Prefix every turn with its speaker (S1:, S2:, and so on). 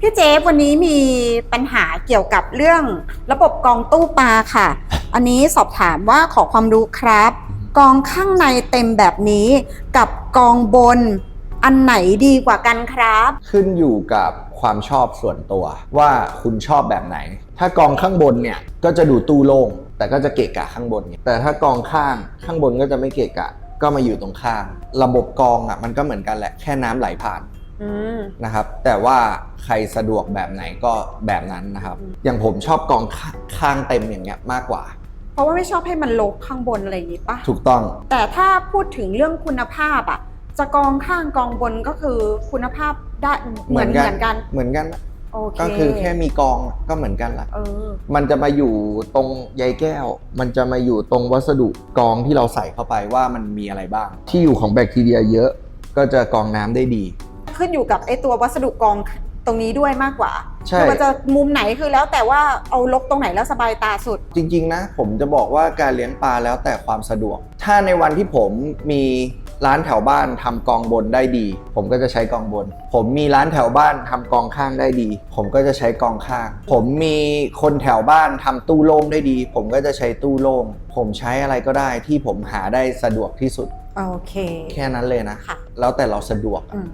S1: พี่เจฟวันนี้มีปัญหาเกี่ยวกับเรื่องระบบกองตู้ปลาค่ะ อันนี้สอบถามว่าขอความรู้ครับ กองข้างในเต็มแบบนี้กับกองบน อันไหนดีกว่ากันครับ
S2: ขึ้นอยู่กับความชอบส่วนตัว ว่าคุณชอบแบบไหน ถ้ากองข้างบนเนี่ยก็จะดูตู้โล่งแต่ก็จะเกะกะข้างบนไงแต่ถ้ากองข้างข้างบนก็จะไม่เกะกะ ก็มาอยู่ตรงข้าง ระบบกองอะมันก็เหมือนกันแหละแค่น้ำไหลผ่าน
S1: อืม
S2: นะครับ แต่ว่าใครสะดวกแบบไหนก็แบบนั้นนะครับ
S1: อืม
S2: อย่างผมชอบกองข้าข้างเต็มอย่างเงี้ยมากกว่า
S1: เพราะว่าไม่ชอบให้มันลกข้างบนอะไรอย่างนี้ปะ
S2: ถูกต้อง
S1: แต่ถ้าพูดถึงเรื่องคุณภาพอะจะกองข้างกองบนก็คือคุณภาพได้เหมือนเหมือนกัน
S2: เหมือนกัน
S1: โอเค
S2: ก็คือแค่มีกองก็เหมือนกันละ
S1: เออ
S2: มันจะมาอยู่ตรงใยแก้ว มันจะมาอยู่ตรงวัสดุกรองที่เราใส่เข้าไปว่ามันมีอะไรบ้าง ที่อยู่ของแบคทีเรียเยอะ ก็จะกรองน้ำได้ดี
S1: ขึ้นอยู่กับไอตัววัสดุกองตรงนี้ด้วยมากกว่า
S2: ใช่
S1: คือมันจะมุมไหนคือแล้วแต่ว่าเอาลกตรงไหนแล้วสบายตาสุด
S2: จริงๆนะผมจะบอกว่าการเลี้ยงปลาแล้วแต่ความสะดวก ถ้าในวันที่ผมมีร้านแถวบ้านทำกองบนได้ดี ผมก็จะใช้กองบน ผมมีร้านแถวบ้านทำกองข้างได้ดี ผมก็จะใช้กองข้าง ผมมีคนแถวบ้านทำตู้โล่งได้ดี ผมก็จะใช้ตู้โล่งผมใช้อะไรก็ได้ที่ผมหาได้สะดวกที่สุด
S1: โอเค
S2: แค่นั้นเลยนะ
S1: ค่ะ
S2: แล้วแต่เราสะดวก
S1: อืม